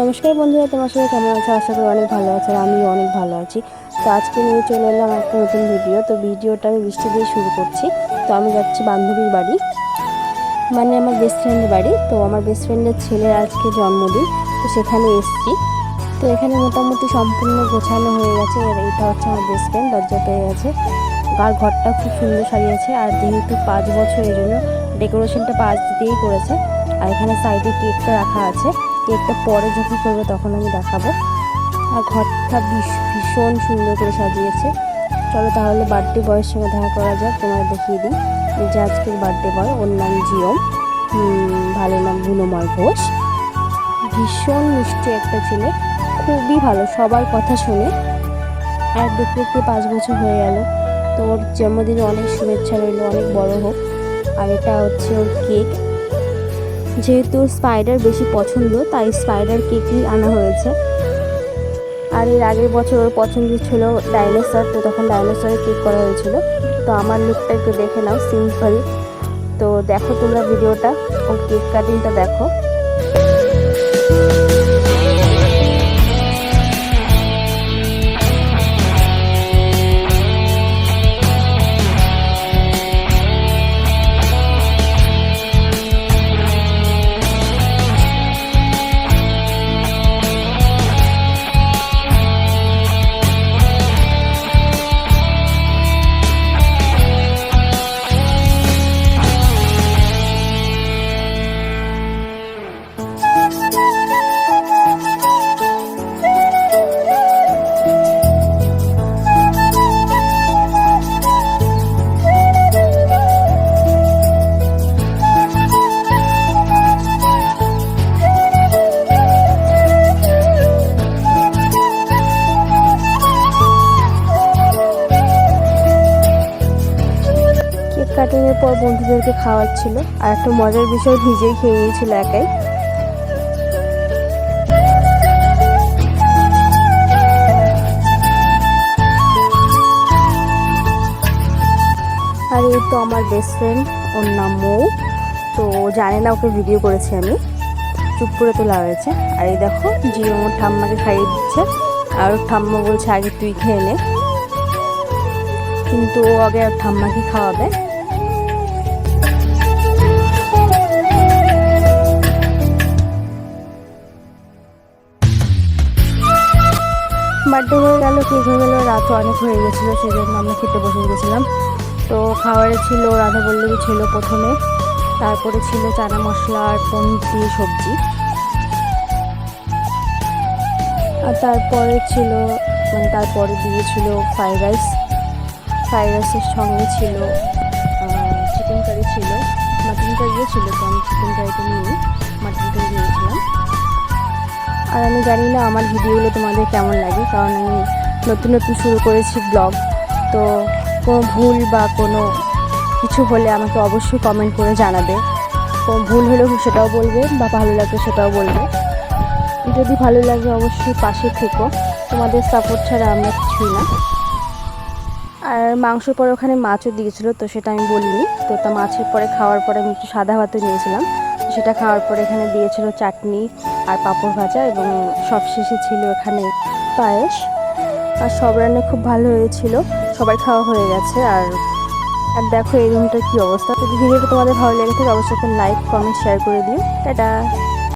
নমস্কার বন্ধুরা, তোমার সবাই কেমন আছো? আশা করি অনেক ভালো আছে আর আমিও অনেক ভালো আছি। তো আজকে নিয়ে চলে এলাম একটা নতুন ভিডিও তো ভিডিওটা আমি বৃষ্টি দিয়ে শুরু করছি। তো আমি যাচ্ছি বান্ধবীর বাড়ি। মানে আমার বেস্ট ফ্রেন্ডের বাড়ি। তো আমার বেস্ট ফ্রেন্ডের ছেলের আজকে জন্মদিন। তো সেখানে এসছি। তো এখানে মোটামুটি সম্পূর্ণ গোছানো হয়ে গেছে। আর এইটা হচ্ছে আমার বেস্ট ফ্রেন্ড দরজা পেয়ে গেছে। আর ঘরটা খুব সুন্দর সাজিয়েছে। আর যেহেতু পাঁচ বছর, এই জন্য ডেকোরেশনটা পাঁচ দিয়েই করেছে। আর এখানে সাইডে কেকটা রাখা আছে। কেকটা পরে যখন করবে তখন আমি দেখাবো। আর ঘরটা ভীষ- ভীষণ সুন্দর করে সাজিয়েছে। চলো তাহলে বার্থডে বয়ের সঙ্গে দেখা করা যাক তোমার দেখিয়ে দিই। যে আজকের বার্থডে বয়, ওর নাম জিওম। ভালো নাম গুণময় ঘোষ। ভীষণ মিষ্টি একটা ছেলে, খুবই ভালো, সবার কথা শুনে। আর দেখতে দেখতে পাঁচ বছর হয়ে গেল, তো ওর জন্মদিনে অনেক শুভেচ্ছা রইল, অনেক বড় হোক। আর এটা হচ্ছে ওর কেক। যেহেতু স্পাইডার বেশি পছন্দ, তাই স্পাইডার কেকই আনা হয়েছে। আর এর আগের বছর ওর পছন্দ ছিল ডাইনোসর তো তখন ডাইনোসরের কেক করা হয়েছিল। তো আমার লুকটা একটু দেখে নাও সিম্পল তো দেখো তোমরা ভিডিওটা ওর কেক কাটিংটা দেখো। কাটিংয়ের পর বন্ধুদেরকে খাওয়াচ্ছিল, আর একটা মজার বিষয়, ভিজেই খেয়ে নিয়েছিল একাই। আর এই তো আমার বেস্ট ফ্রেন্ড ওর নাম মৌ। তো জানে না, ওকে ভিডিও করেছি আমি। চুপ করে তোলা হয়েছে আর এই দেখো, জিও ওর ঠাম্মাকে খাইয়ে দিচ্ছে। আর ওর ঠাম্মা বলছে, আগে তুই খেয়ে নে। কিন্তু ও আগে ঠাম্মাকে খাওয়াবে। বার্থডে হয়ে গেল কেক হয়ে গেলো রাত অনেক হয়ে গেছিল সেই জন্য আমরা খেতে বসে গেছিলাম। তো খাবারে ছিল, রাধা পল্লবী ছিল প্রথমে, তারপরে ছিল চানা মশলা আর পনির সবজি। আর তারপরে ছিল মানে তারপরে দিয়েছিল ফ্রাইড রাইস। ফ্রাইড রাইসের সঙ্গে ছিল চিকেন কারি ছিল, মাটন কারিও ছিল, তো আমি চিকেন কারিটা নিয়ে মাটন কারি নিয়েছিলাম। আর আমি জানি না আমার ভিডিওগুলো তোমাদের কেমন লাগে, কারণ আমি নতুন নতুন শুরু করেছি ব্লগ। তো কোনো ভুল বা কোনো কিছু হলে আমাকে অবশ্যই কমেন্ট করে জানাবে। কোনো ভুল হলেও সেটাও বলবে বা ভালো লাগবে সেটাও বলবে। যদি ভালো লাগে অবশ্যই পাশে থেকো। তোমাদের সাপোর্ট ছাড়া আমরা কিছুই না। আর মাংসর পরে ওখানে মাছও দিয়েছিলো, তো সেটা আমি বলিনি। তো তা মাছের পরে খাওয়ার পরে আমি একটু সাদা ভাতও নিয়েছিলাম। সেটা খাওয়ার পরে এখানে দিয়েছিল চাটনি। আর পাঁপড় ভাজা এবং সবশেষে ছিল এখানে পায়েস। আর সব রান্না খুব ভালো হয়েছিল। সবাই খাওয়া হয়ে গেছে আর আর দেখো এই রুমটার কী অবস্থা। যদি ভিডিওটা তোমাদের ভালো লেগে থাকে, অবশ্যই লাইক কমেন্ট শেয়ার করে দিও। টাটা!